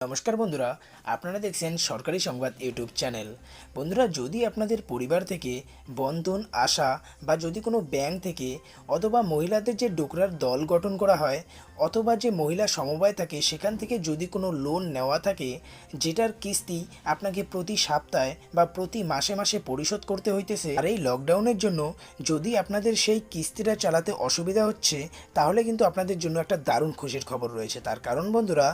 নমস্কার বন্ধুরা, আপনারা দেখছেন সরকারি সংবাদ ইউটিউব চ্যানেল। বন্ধুরা, যদি আপনাদের পরিবার থেকে বন্ধন, আশা বা যদি কোনো ব্যাংক থেকে অথবা মহিলাদের যে ডোকরার দল গঠন করা হয় অথবা যে মহিলা সমবায় থাকে, সেখান থেকে যদি কোনো লোন নেওয়া থাকে, যেটার কিস্তি আপনাকে প্রতি সপ্তাহে বা প্রতি মাসে মাসে পরিশোধ করতে হইতেছে, আর এই লকডাউনের জন্য যদি আপনাদের সেই কিস্তিটা চালাতে অসুবিধা হচ্ছে, তাহলে কিন্তু আপনাদের জন্য একটা দারুণ খুশির খবর রয়েছে। তার কারণ বন্ধুরা,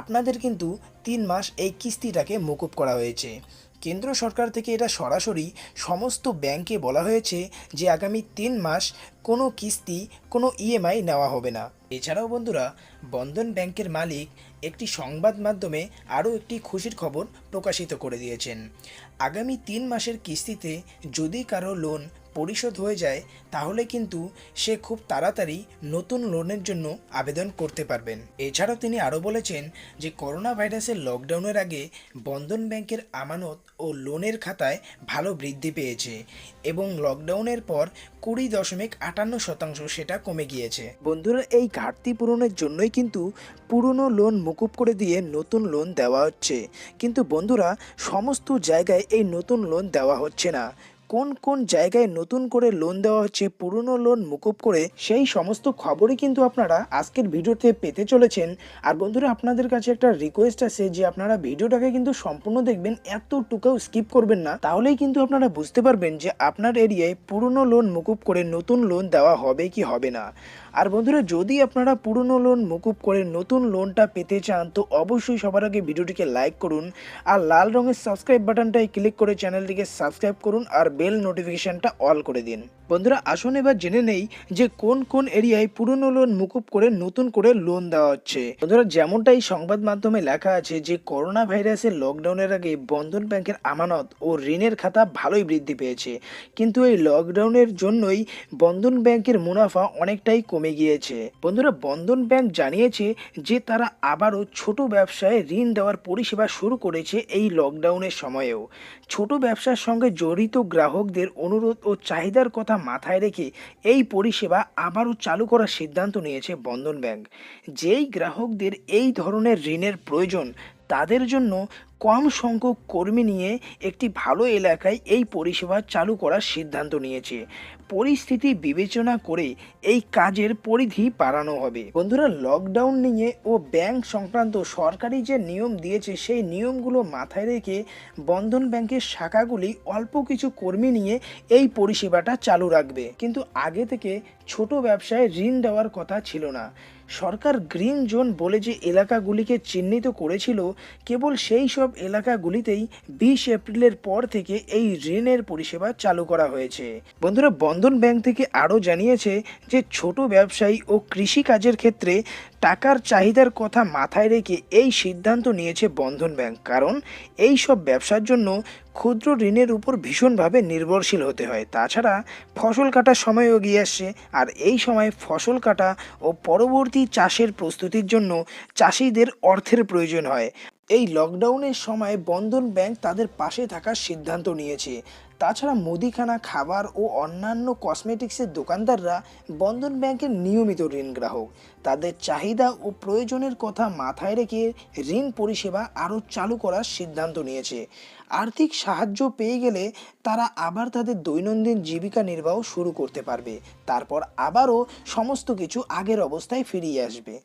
আপনাদের কিন্তু তিন মাস এই কিস্তিটাকে মকুব করা হয়েছে। কেন্দ্র সরকার থেকে এটা সরাসরি সমস্ত ব্যাংকে বলা হয়েছে যে আগামী তিন মাস কোনো কিস্তি, কোনো ইএমআই নেওয়া হবে না। এছাড়াও বন্ধুরা, বন্ধন ব্যাংকের মালিক একটি সংবাদ মাধ্যমে আরও একটি খুশির খবর প্রকাশিত করে দিয়েছেন। আগামী তিন মাসের কিস্তিতে যদি কারও লোন পরিশোধ হয়ে যায়, তাহলে কিন্তু সে খুব তাড়াতাড়ি নতুন লোনের জন্য আবেদন করতে পারবেন। এছাড়াও তিনি আরও বলেছেন যে করোনা ভাইরাসের লকডাউনের আগে বন্ধন ব্যাংকের আমানত ও লোনের খাতায় ভালো বৃদ্ধি পেয়েছে এবং লকডাউনের পর কুড়ি দশমিক আটান্ন শতাংশ সেটা কমে গিয়েছে। বন্ধুরা, এই ঘাটতি পূরণের জন্যই কিন্তু পুরনো লোন মুকুব করে দিয়ে নতুন লোন দেওয়া হচ্ছে। কিন্তু বন্ধুরা, সমস্ত জায়গায় এই নতুন লোন দেওয়া হচ্ছে না। কোন কোন জায়গায় নতুন করে লোন দেওয়া হচ্ছে, পুরনো লোন মুকুব করে, সেই সমস্ত খবরই কিন্তু আপনারা আজকের ভিডিওতে পেতে চলেছেন। আর বন্ধুরা, আপনাদের কাছে একটা রিকোয়েস্ট আছে যে আপনারা ভিডিওটাকে কিন্তু সম্পূর্ণ দেখবেন, এতটুকুও স্কিপ করবেন না। তাহলেই কিন্তু আপনারা বুঝতে পারবেন যে আপনার এরিয়ায় পুরনো লোন মুকুব করে নতুন লোন দেওয়া হবে কি হবে না। আর বন্ধুরা, যদি আপনারা পুরনো লোন মুকুব করে নতুন লোনটা পেতে চান, তো অবশ্যই সবার আগে ভিডিওটিকে লাইক করুন। আর লাল রঙের সাবস্ক্রাইব বাটনটায় ক্লিক করে চ্যানেলটিকে সাবস্ক্রাইব করুন। আর বেল নোটিফিকেশনটা অল করে দিন। বন্ধুরা, আসুন এবার জেনে নেই যে কোন কোন এরিয়ায় পুরনো লোন মুকুব করে নতুন করে লোন দেওয়া হচ্ছে। বন্ধুরা, যেমনটা এই সংবাদ মাধ্যমে লেখা আছে যে করোনা ভাইরাসের লকডাউনের আগে বন্ধন ব্যাংকের আমানত ও ঋণের খাতা ভালোই বৃদ্ধি পেয়েছে। কিন্তু এই লকডাউনের জন্যই বন্ধন ব্যাংকের মুনাফা অনেকটাই কমে গিয়েছে। বন্ধুরা, বন্ধন ব্যাংক জানিয়েছে যে তারা আবারও ছোট ব্যবসায় ঋণ দেওয়ার পরিষেবা শুরু করেছে এই লকডাউনের সময়েও। ছোট ব্যবসার সঙ্গে জড়িত গ্রাহকদের অনুরোধ ও চাহিদার কথা মাথায় রেখে এই পরিষেবা আবারও চালু করার সিদ্ধান্ত নিয়েছে বন্ধন ব্যাংক। যেই গ্রাহকদের এই ধরনের ঋণের প্রয়োজন, তাদের জন্য কম সংখ্যক কর্মী নিয়ে একটি ভালো এলাকায় এই পরিষেবা চালু করার সিদ্ধান্ত নিয়েছে। পরিস্থিতি বিবেচনা করে এই কাজের পরিধি বাড়ানো হবে। বন্ধুরা লকডাউন নিয়ে ও ব্যাংক সংক্রান্ত সরকারি যে নিয়ম দিয়েছে, সেই নিয়মগুলো মাথায় রেখে বন্ধন ব্যাংকের শাখাগুলি অল্প কিছু কর্মী নিয়ে এই পরিষেবাটা চালু রাখবে। কিন্তু আগে থেকে ছোট ব্যবসায় ঋণ দেওয়ার কথা ছিল না। সরকার গ্রিন জোন বলে যে এলাকাগুলিকে চিহ্নিত করেছিল, কেবল সেই সব এলাকাগুলিতেই বিশ এপ্রিলের পর থেকে এই ঋণের পরিষেবা চালু করা হয়েছে। বন্ধুরা, বন্ধন ব্যাংক থেকে আরও জানিয়েছে যে ছোট ব্যবসায়ী ও কৃষি কাজের ক্ষেত্রে টাকার চাহিদার কথা মাথায় রেখে এই সিদ্ধান্ত নিয়েছে বন্ধন ব্যাংক। কারণ এই সব ব্যবসার জন্য ক্ষুদ্র ঋণের উপর ভীষণভাবে নির্ভরশীল হতে হয়। তাছাড়া ফসল কাটার সময়ও গিয়ে আসছে। আর এই সময় ফসল কাটা ও পরবর্তী চাষের প্রস্তুতির জন্য চাষিদের অর্থের প্রয়োজন হয়। এই লকডাউনের সময় বন্ধন ব্যাংক তাদের পাশে থাকার সিদ্ধান্ত নিয়েছে। তাছাড়া মুদিখানা, খাবার ও অন্যান্য কসমেটিক্সের দোকানদাররা বন্ধন ব্যাংকের নিয়মিত ঋণ গ্রাহক। তাদের চাহিদা ও প্রয়োজনের কথা মাথায় রেখে ঋণ পরিষেবা আরও চালু করার সিদ্ধান্ত নিয়েছে। আর্থিক সাহায্য পেয়ে গেলে তারা আবার তাদের দৈনন্দিন জীবিকা নির্বাহ শুরু করতে পারবে। তারপর আবারও সমস্ত কিছু আগের অবস্থায় ফিরিয়ে আসবে।